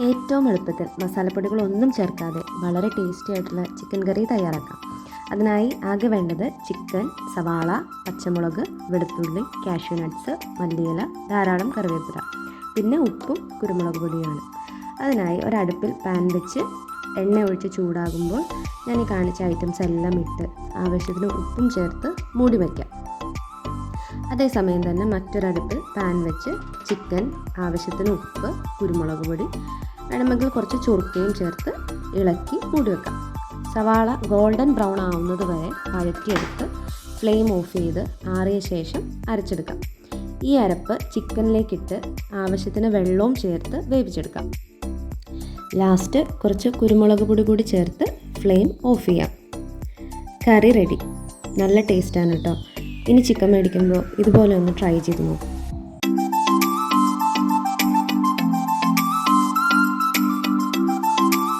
ഏറ്റവും എളുപ്പത്തിൽ മസാലപ്പൊടികളൊന്നും ചേർക്കാതെ വളരെ ടേസ്റ്റി ആയിട്ടുള്ള ചിക്കൻ കറി തയ്യാറാക്കാം. അതിനായി ആകെ വേണ്ടത് ചിക്കൻ സവാള പച്ചമുളക് വെളുത്തുള്ളി കാഷ്യൂ നട്ട്സ് മല്ലിയില ധാരാളം കറിവേപ്പില പിന്നെ ഉപ്പും കുരുമുളക് പൊടിയുമാണ്. അതിനായി ഒരടുപ്പിൽ പാൻ വെച്ച് എണ്ണ ഒഴിച്ച് ചൂടാകുമ്പോൾ ഞാൻ ഈ കാണിച്ച ഐറ്റംസ് എല്ലാം ഇട്ട് ആവശ്യത്തിന് ഉപ്പും ചേർത്ത് മൂടി വയ്ക്കാം അതേസമയം തന്നെ മറ്റൊരടുപ്പിൽ പാൻ വെച്ച് ചിക്കൻ ആവശ്യത്തിന് ഉപ്പ് കുരുമുളക് പൊടി വേണമെങ്കിൽ കുറച്ച് ചുറുക്കയും ചേർത്ത് ഇളക്കി മൂടി വെക്കാം. സവാള ഗോൾഡൻ ബ്രൗൺ ആവുന്നത് വരെ വഴറ്റിയെടുത്ത് ഫ്ലെയിം ഓഫ് ചെയ്ത് ആറിയ ശേഷം അരച്ചെടുക്കാം. ഈ അരപ്പ് ചിക്കനിലേക്കിട്ട് ആവശ്യത്തിന് വെള്ളവും ചേർത്ത് വേവിച്ചെടുക്കാം. ലാസ്റ്റ് കുറച്ച് കുരുമുളക് പൊടി കൂടി ചേർത്ത് ഫ്ലെയിം ഓഫ് ചെയ്യാം. കറി റെഡി നല്ല ടേസ്റ്റാണ് കേട്ടോ ഇനി ചിക്കൻ മേടിക്കുമ്പോൾ ഇതുപോലെ ഒന്ന് ട്രൈ ചെയ്ത് നോക്കും.